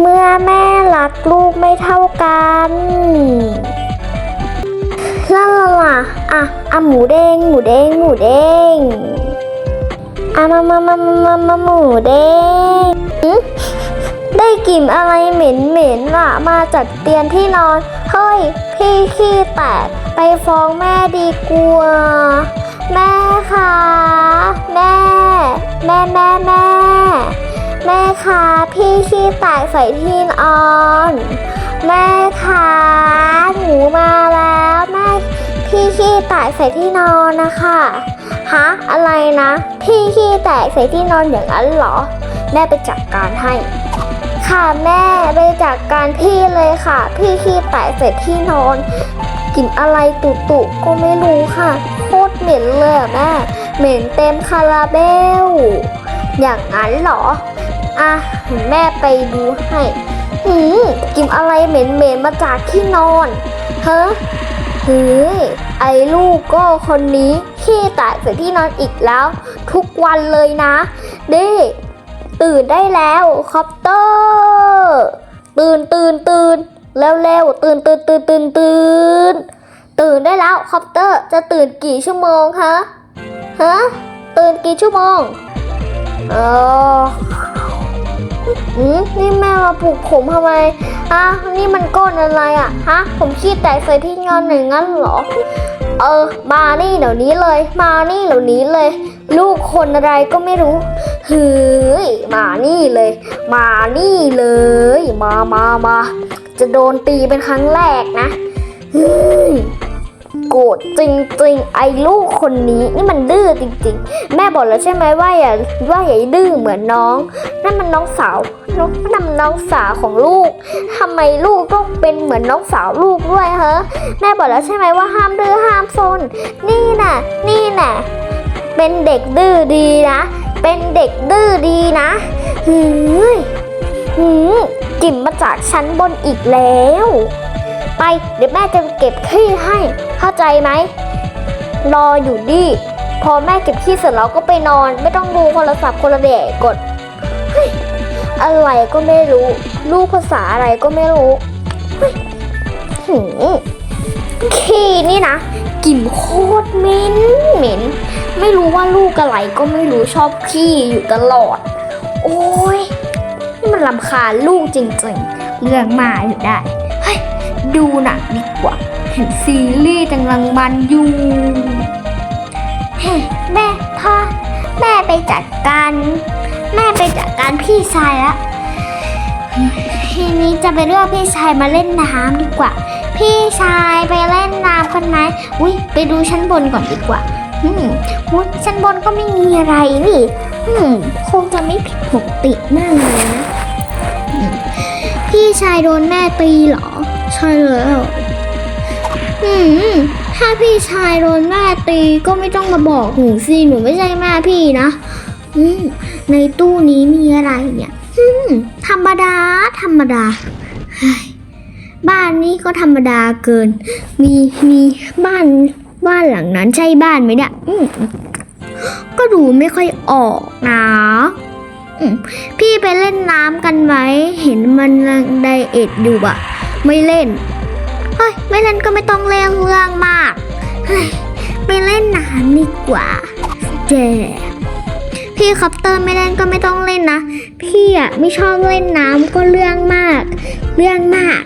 เมื่อแม่รักลูกไม่เท่ากันลาลาลาอะอะหมูเด้งหมูเด้งหมูเด้งอะมามามามามาหมูเด้งได้กลิ่นอะไรเหม็นเหม็นละมาจากเตียงที่นอน เฮ้ย พี่ขี้แตกไปฟ้องแม่ดีกว่าแม่คะแม่ แม่แม่แม่ แม่คะพี่ขี้แตกใส่ที่นอน แม่คะหนูมาแล้วแม่พี่ขี้แตกใส่ที่นอนนะคะฮะอะไรนะ พี่ขี้แตกใส่ที่นอนอย่างนั้นเหรอ แม่ไปจัดการให้ ค่ะแม่ไปจัดการพี่เลยค่ะ พี่ขี้แตกใส่ที่นอนกลิ่นอะไรตุตุก็ไม่รู้ค่ะโคตรเหม็นเลยแม่เหม็นเต็มคาราเบลอย่างนั้นเหรอ อะแม่ไปดูให้หืมกินอะไรเหม็นๆมาจากที่นอนเฮ้เฮ้ยไอ้ลูกก็คนนี้ขี้แตกใส่ที่นอนอีกแล้ว ทุกวันเลยนะ เด้ตื่นได้แล้วคอปเตอร์ตื่นตื่นตื่นเร็วเร็วตื่นตื่นตื่นตื่นตื่นตื่นได้แล้วคอปเตอร์จะตื่นกี่ชั่วโมงฮะฮะตื่นกี่ชั่วโมงเออ อืมนี่แม่มาปลุกผมทำไมอะนี่มันก้อนอะไรอะฮะ ผมขี้แตกใส่ที่งอนอย่างนั้นเหรอ เออ มานี่เดี๋ยวนี้เลย มานี่เดี๋ยวนี้เลย ลูกคนอะไรก็ไม่รู้เฮ้ยมานี่เลย มานี่เลย มามามาจะโดนตีเป็นครั้งแรกนะเฮ้ย รธจริงๆ ไอ้ลูกคนนี้นี่มันดื้อจริง ๆ แม่บอกแล้วใช่ไหมว่าอย่าว่าอย่าดื้อเหมือนน้องนั่นมันน้องสาวน้องนั่นน้องสาวของลูกทำไมลูกต้องเป็นเหมือนน้องสาวลูกด้วยเฮะแม่บอกแล้วใช่ไหมว่าห้ามดื้อห้ามซนนี่น่ะ นี่น่ะเป็นเด็กดื้อดีนะ เป็นเด็กดื้อดีนะหืยหืมกลิ่นมาจากชั้นบนอีกแล้ว ไป เดี๋ยวแม่จะเก็บขี้ให้ เข้าใจไหม รออยู่ดิ พอแม่เก็บขี้เสร็จแล้วก็ไปนอน ไม่ต้องดูโทรศัพท์คนละเดะกด อะไรก็ไม่รู้ ลูกภาษาอะไรก็ไม่รู้เฮ้ยหืขี้นี่นะกลิ่นโคตรเหม็นเหม็น ไม่รู้ว่าลูกอะไรก็ไม่รู้ชอบขี้อยู่ตลอด โอ้ยนี่มันลำคาญลูกจริงๆ เรื่องมาอยู่ได้ ดูหนังดีกว่า เห็นซีรีส์กำลังมันอยู่เฮ้แม่พ่อแม่ไปจัดการ แม่ไปจัดการพี่ชายละทีนี้จะไปเรียกพี่ชายมาเล่นน้ำดีกว่า พี่ชายไปเล่นน้ำกันไหมอุ้ยไปดูชั้นบนก่อนดีกว่าอืมุชั้นบนก็ไม่มีอะไรนี่อืมคงจะไม่ผิดปกติมากเลยนะพี่ชายโดนแม่ตีเหรอ ใช่แล้ว อืม ถ้าพี่ชายโดนแม่ตีก็ไม่ต้องมาบอกหนูสิหนูไม่ใช่แม่พี่นะ อืม ในตู้นี้มีอะไรเนี่ย อืม ธรรมดา ธรรมดา บ้านนี้ก็ธรรมดาเกิน มีมีบ้านบ้านหลังนั้นใช่บ้านไหมเนี่ยอืมก็ดูไม่ค่อยออกนะอืมพี่ไปเล่นน้ำกันไหม เห็นมันไดเอทอยู่อะ ไม่เล่นเฮ้ยไม่เล่นก็ไม่ต้องเล่นเรื่องมากเฮ้ยไปเล่นน้ำดีกว่าเจพี่คอปเตอร์ไม่เล่นก็ไม่ต้องเล่นนะ พี่อะไม่ชอบเล่นน้ำก็เรื่องมาก เรื่องมาก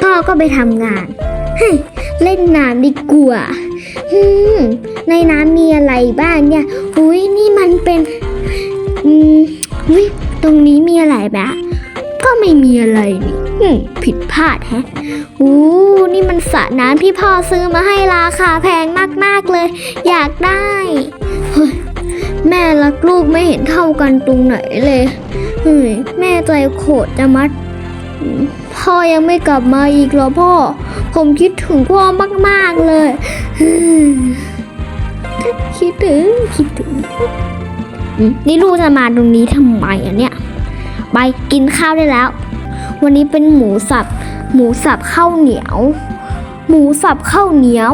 พ่อก็ไปทำงานเฮ้ยเล่นน้ำดีกว่าในน้ำมีอะไรบ้างเนี่ย อุ้ยนี่มันเป็น อืมอุ้ยตรงนี้มีอะไรแบบ ก็ไม่มีอะไรนี่อืมผิดพลาดแฮะอู้นี่มันสระน้ำที่พ่อซื้อมาให้ราคาแพงมากๆเลย อยากได้เฮ้ยแม่รักลูกไม่เห็นเท่ากันตรงไหนเลยเฮ้ยแม่ใจโขดจะมัด พ่อยังไม่กลับมาอีกเหรอพ่อ ผมคิดถึงพ่อมากๆเลยคิดถึงคิดถึง นี่ลูกจะมาตรงนี้ทำไมอะเนี่ย ไปกินข้าวได้แล้ว วันนี้เป็นหมูสับ หมูสับข้าวเหนียว หมูสับข้าวเหนียว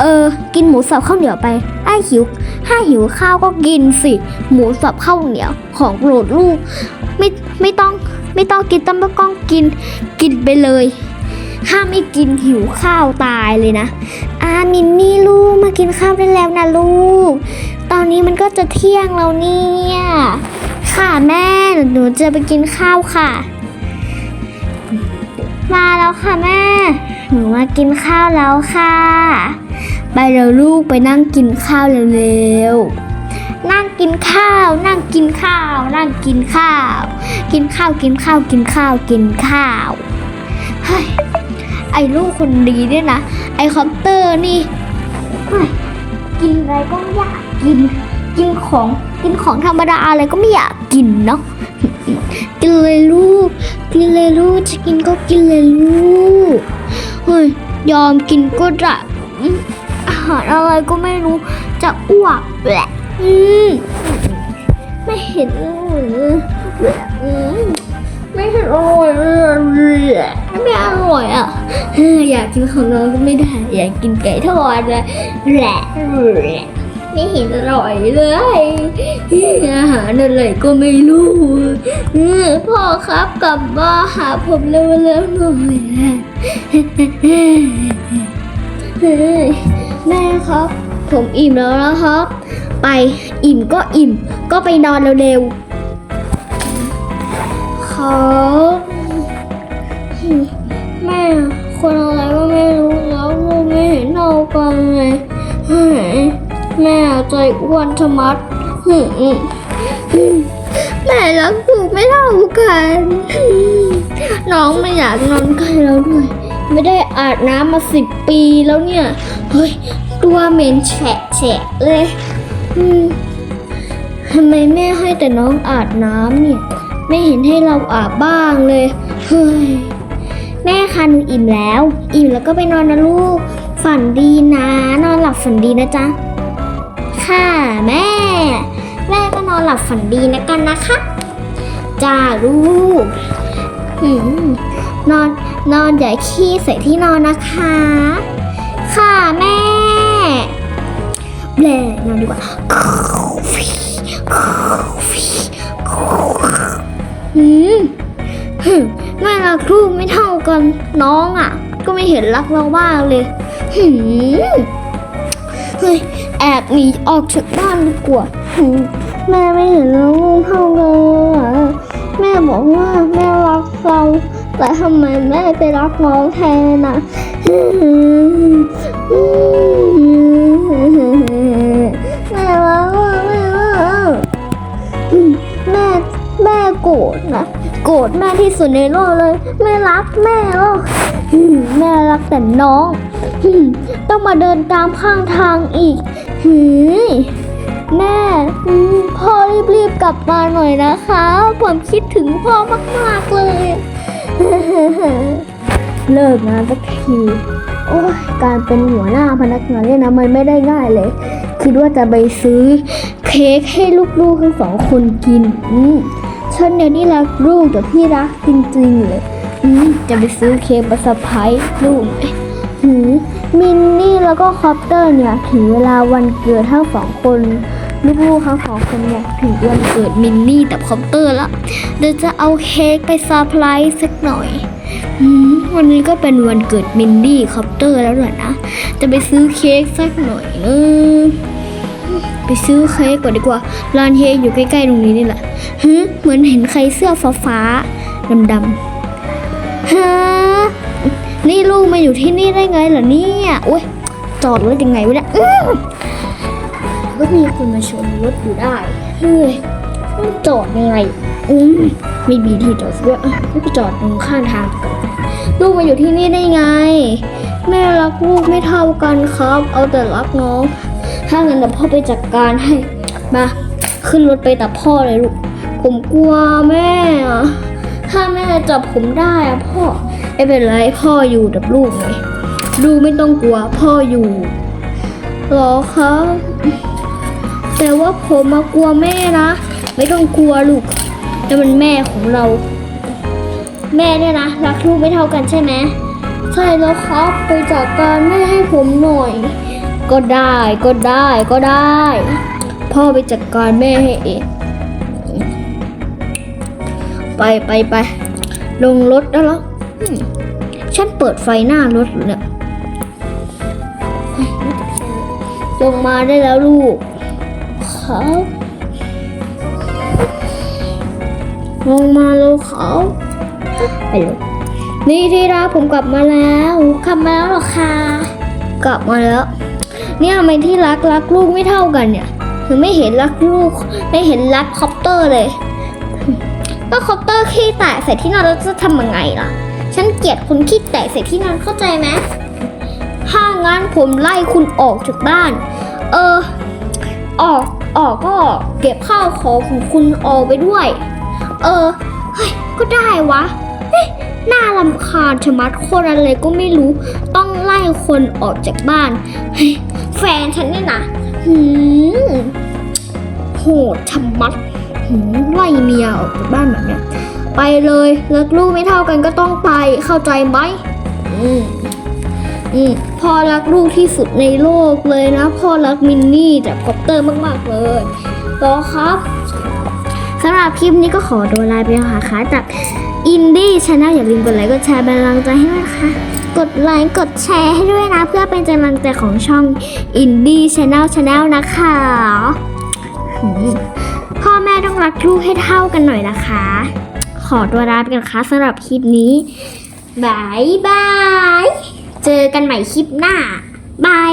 เออ กินหมูสับข้าวเหนียวไปไอ้หิวถ้าหิวข้าวก็กินสิ หมูสับข้าวเหนียวของโปรดลูก ไม่ไม่ต้องไม่ต้องกินต้องไม่ต้องกิน กินไปเลยถ้าไม่กินหิวข้าวตายเลยนะอามินนี่ลูกมากินข้าวได้แล้วนะลูก ตอนนี้มันก็จะเที่ยงแล้วเนี่ย ค่ะแม่หนูจะไปกินข้าวค่ะ มาแล้วค่ะแม่ หนูมากินข้าวแล้วค่ะ ไปเร็วลูกไปนั่งกินข้าวเร็วๆนั่งกินข้าว นั่งกินข้าว นั่งกินข้าว กินข้าวกินข้าวกินข้าวกินข้าวเฮ้ยไอ้ลูกคนดีเนี่ยนะ ไอ้คอปเตอร์นี่กินอะไรก็อยากกินกินของ กินของธรรมดาอะไรก็ไม่อยากกินเนาะกินเลยลูก กินเลยลูก จะกินก็กินเลยลูก เฮ้ย ยอมกินก็ได้อืมอาหารอะไรก็ไม่รู้ จะอ้วกแหละอืมไม่เห็นเลยแหละอืมไม่เห็นอร่อยเลยแหละไม่อร่อยอะอยากกินของน้องก็ไม่ได้ อยากกินไก่ทอดเลยแหละ ไม่เห็นอร่อยเลย อาหารอะไรก็ไม่รู้พ่อครับกลับมาหาผมเร็วๆหน่อยนะเฮ้ยแม่ครับ ผมอิ่มแล้วนะครับ ไปอิ่มก็อิ่ม ก็ไปนอนเร็วๆครับแม่คนอะไร แม่ใจอ้วนชะมัดหึแม่รักลูกไม่เท่ากัน น้องไม่อยากนอนใกล้เราด้วย ไม่ได้อาบน้ำมาสิบปีแล้วเนี่ย เฮ้ยตัวเหม็นแฉะแฉะเลยทำไมแม่ให้แต่น้องอาบน้ำเนี่ย ไม่เห็นให้เราอาบบ้างเลย เฮ้ย แม่คะหนูอิ่มแล้ว อิ่มแล้วก็ไปนอนนะลูก ฝันดีนะ นอนหลับฝันดีนะจ๊ะ ค่ะแม่ แม่ก็นอนหลับฝันดีนะกันนะคะจ้าลูกนอนนอนอย่าขี้ใส่ที่นอนนะคะ ค่ะแม่แบลนอนดีกว่าอืมหึแม่รักลูกไม่เท่ากันน้องอะ ก็ไม่เห็นรักเราบ้างเลยหืมเฮ้ย แอบหนีออกจากบ้านดีกว่าแม่ไม่เห็นเราลูกเท่าเลยอะแม่บอกว่าแม่รักเรา แต่ทำไมแม่ไปรักน้องแทนอะแม่รักแม่รักแม่แม่โกรธนะโกรธแม่ที่สุดในโลกเลยไม่รักแม่หรอกแม่รักแต่น้อง ต้องมาเดินตามข้างทางอีก หืยแม่พ่อรีบๆกลับมาหน่อยนะคะ ผมคิดถึงพ่อมากๆเลย เลิกงานสักที โอ้ยการเป็นหัวหน้าพนักงานเนี่ยนะมันไม่ได้ง่ายเลย คิดว่าจะไปซื้อ เค้กให้ลูกๆทั้งสองคนกิน อืมฉันเนี่ยนี่รักลูกแต่พี่รักจริงๆเลย อืมจะไปซื้อเค้กมาเซอร์ไพรส์ลูกเอ้หืม มินนี่แล้วก็คอปเตอร์เนี่ยถึงเวลาวันเกิดทั้งสองคนลูกๆทั้งสองคนเนี่ยถึงวันเกิดมินนี่กับคอปเตอร์แล้วเดี๋ยวจะเอาเค้กไปเซอร์ไพรส์สักหน่อยวันนี้ก็เป็นวันเกิดมินดี้คอปเตอร์แล้วเหรอนะ จะไปซื้อเค้กสักหน่อยเออไปซื้อเค้กก่อนดีกว่าร้านเค้กอยู่ใกล้ๆตรงนี้นี่แหละฮึเหมือนเห็นใครเสื้อฟ้าๆดำๆฮะ นี่ลูกมาอยู่ที่นี่ได้ไงเหรอเนี่ยโอ้ยจอดรถยังไงวะเนี่ยก็มีคนมาชนรถอยู่ได้เฮ้ยมันจอดยังไงอืมไม่มีที่จอดด้วยอะไม่ไปจอดตรงข้างทาง ลูกมาอยู่ที่นี่ได้ไง แม่รักลูกไม่เท่ากันครับ เอาแต่รักน้อง ถ้างั้นเดี๋ยวพ่อไปจัดการให้ มา ขึ้นรถไปตับพ่อเลยลูก ผมกลัวแม่อะ ถ้าแม่จับผมได้อะพ่อไม่เป็นไรพ่ออยู่กับลูกไงลูกไม่ต้องกลัวพ่ออยู่หรอครับแต่ว่าผมมากลัวแม่นะไม่ต้องกลัวลูกนี่มันแม่ของเรา แม่เนี่ยนะรักลูกไม่เท่ากันใช่ไหมใช่แล้วครับไปจัดการแม่ให้ผมหน่อย ก็ได้ก็ได้ก็ได้ พ่อไปจัดการแม่ให้เอง ไปไปไปลงรถแล้วหรอฉันเปิดไฟหน้ารถอยู่เนี่ยลงมาได้แล้วลูกครับลงมาแล้วเขาไปเลยนี่ที่รักผมกลับมาแล้วกลับมาแล้วหรอคะกลับมาแล้ว เนี่ยทำไมที่รักรักลูกไม่เท่ากันเนี่ยคือไม่เห็นรักลูก ไม่เห็นรักคอปเตอร์เลย ก็คอปเตอร์ขี้แตกใส่ที่นอนแล้วจะทำยังไงล่ะ ฉันเกลียดคนขี้แตกใส่ที่นอนเข้าใจไหมถ้างั้นผมไล่คุณออกจากบ้าน เออ ออก ออกก็เก็บข้าวของของคุณออกไปด้วย เออ เฮ้ย ก็ได้วะเฮ้ยน่ารำคาญชะมัดคนอะไรก็ไม่รู้ ต้องไล่คนออกจากบ้าน แฟนฉันเนี่ยนะหืมโหดชะมัด ไล่เมียออกจากบ้านแบบเนี้ยไปเลยรักลูกไม่เท่ากันก็ต้องไปเข้าใจไหมอืมอืมพ่อรักลูกที่สุดในโลกเลยนะ พ่อรักมินนี่จากคอปเตอร์มากๆเลยต่อครับสำหรับคลิปนี้ก็ขอตัวลาไปแล้วค่ะคะจากอินดี้ชาแนลอย่าลืมกดไลค์กดแชร์เป็นกำลังใจให้ด้วยนะคะกดไลค์กดแชร์ให้ด้วยนะ เพื่อเป็นกำลังใจของช่องอินดี้ชาแนลชาแนลนะคะ รักลูกให้เท่ากันหน่อยนะคะ ขอตัวลาไปกันค่ะสำหรับคลิปนี้บายบาย เจอกันใหม่คลิปหน้าบาย